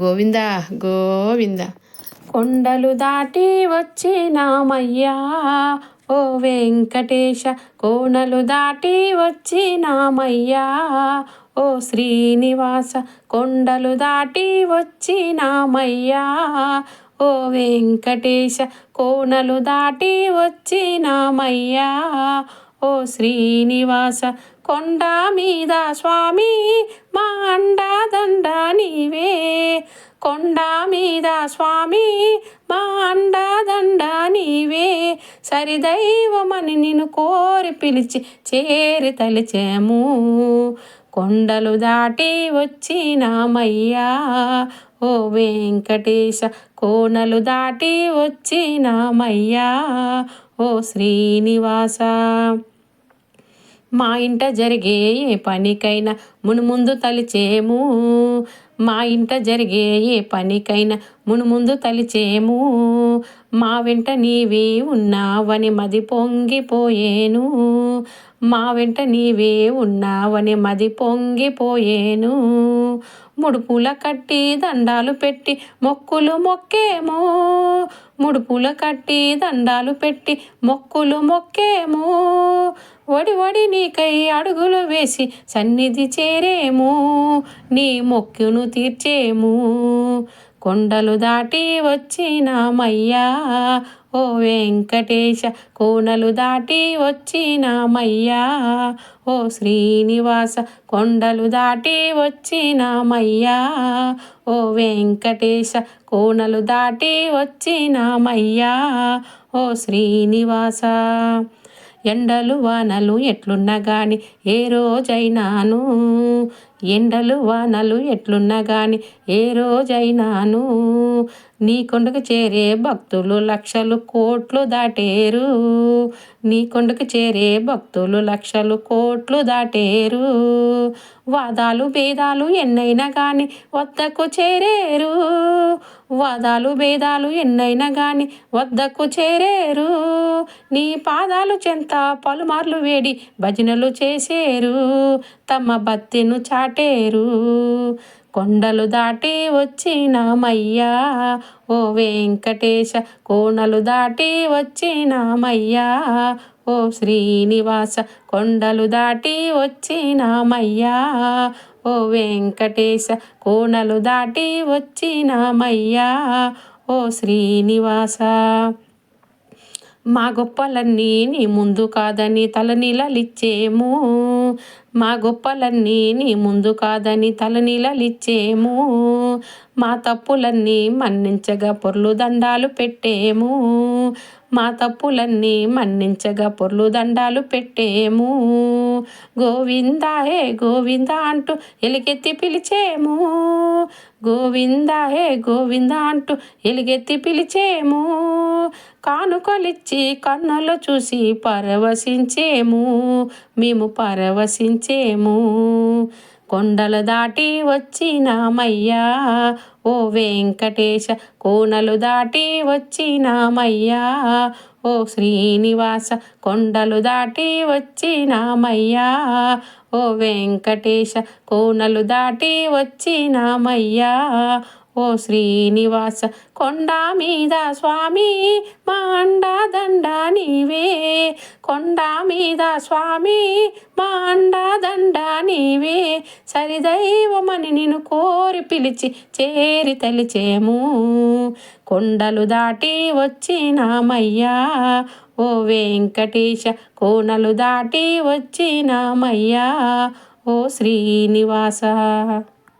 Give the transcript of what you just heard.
గోవింద గోవింద. కొండలు దాటి వచ్చినామయ్యా. ఓ వెంకటేశ కోనలు దాటి వచ్చినామయ్యా. ఓ శ్రీనివాస కొండలు దాటి వచ్చినామయ్యా. ఓ వెంకటేశ కోనలు దాటి వచ్చినామయ్యా. ఓ శ్రీనివాస కొండ మీద స్వామి మా అండాదండ నీవే. కొండ మీద స్వామి మా అండాదండ నీవే. సరిదైవమని నిన్ను కోరి పిలిచి చేరి తలిచాము. కొండలు దాటి వచ్చినామయ్యా. ఓ వెంకటేశ కోనలు దాటి వచ్చినామయ్యా. ఓ శ్రీనివాస. మా ఇంట జరిగే ఏ పనికైనా మునుముందు తలిచేము మా ఇంట జరిగే ఏ పనికైనా మునుముందు తలిచేము మా వెంట నీవే ఉన్నావని మది పొంగిపోయేను మా వెంట నీవే ఉన్నావని మది పొంగిపోయేను ముడుపుల కట్టి దండాలు పెట్టి మొక్కులు మొక్కేమో ముడుపుల కట్టి దండాలు పెట్టి మొక్కులు మొక్కేమో. వడి వడి నీకై అడుగులు వేసి సన్నిధి చే చేరేము నీ మొక్కును తీర్చేము. కొండలు దాటి వచ్చినామయ్యా ఓ వెంకటేశ కోనలు దాటి వచ్చినామయ్యా ఓ శ్రీనివాస కొండలు దాటి వచ్చినామయ్యా ఓ వెంకటేశ కోనలు దాటి వచ్చినామయ్యా ఓ శ్రీనివాస. ఎండలు వానలు ఎట్లున్నా కానీ ఏ రోజైనాను ఎండలు వానలు ఎట్లున్నా గాని ఏ రోజైనాను. నీ కొండకు చేరే భక్తులు లక్షలు కోట్లు దాటేరు. నీ కొండకు చేరే భక్తులు లక్షలు కోట్లు దాటేరు. వాదాలు భేదాలు ఎన్నైనా కానీ వద్దకు చేరేరు. వాదాలు భేదాలు ఎన్నైనా కానీ వద్దకు చేరేరు. నీ పాదాలు చెంత పలుమార్లు వేడి భజనలు చేసేరు. తమ భక్తిను దాటేరు. కొండలు దాటి వచ్చినామయ్యా. ఓ వెంకటేశ కోణలు దాటి వచ్చినామయ్యా. ఓ శ్రీనివాస కొండలు దాటి వచ్చినామయ్యా. ఓ వెంకటేశ కోణలు దాటి వచ్చినామయ్యా. ఓ శ్రీనివాస. మా గొప్పలన్నీ నీ ముందు కాదని తలనీలలిచ్చేము. మా గొప్పలన్నీ నీ ముందు కాదని తలనీలలిచ్చేము. మా తప్పులన్నీ మన్నించగా పొర్లు దండాలు పెట్టేము. మా తప్పులన్నీ మన్నించగా పొర్లు దండాలు పెట్టేము. గోవిందా హే గోవిందా అంటూ ఎలుగెత్తి పిలిచేము. గోవిందా హే గోవిందా అంటూ ఎలుగెత్తి పిలిచేము. కానుకలిచ్చి కన్నులు చూసి పరవశించేము మేము పరవశించేము. కొండలు దాటి వచ్చినామయ్యా ఓ వెంకటేశ కోనలు దాటి వచ్చినామయ్యా ఓ శ్రీనివాస కొండలు దాటి వచ్చినామయ్యా ఓ వెంకటేశ కోనలు దాటి వచ్చినామయ్యా ఓ శ్రీనివాస కొండ మీద స్వామి మా దండ నీవే. కొండ మీద స్వామి మా దండ నీవే. సరిదైవమని నిన్ను కోరి పిలిచి చేరి తలిచేము. కొండలు దాటి వచ్చినామయ్యా. ఓ వెంకటేశ కోనలు దాటి వచ్చినామయ్యా. ఓ శ్రీనివాస.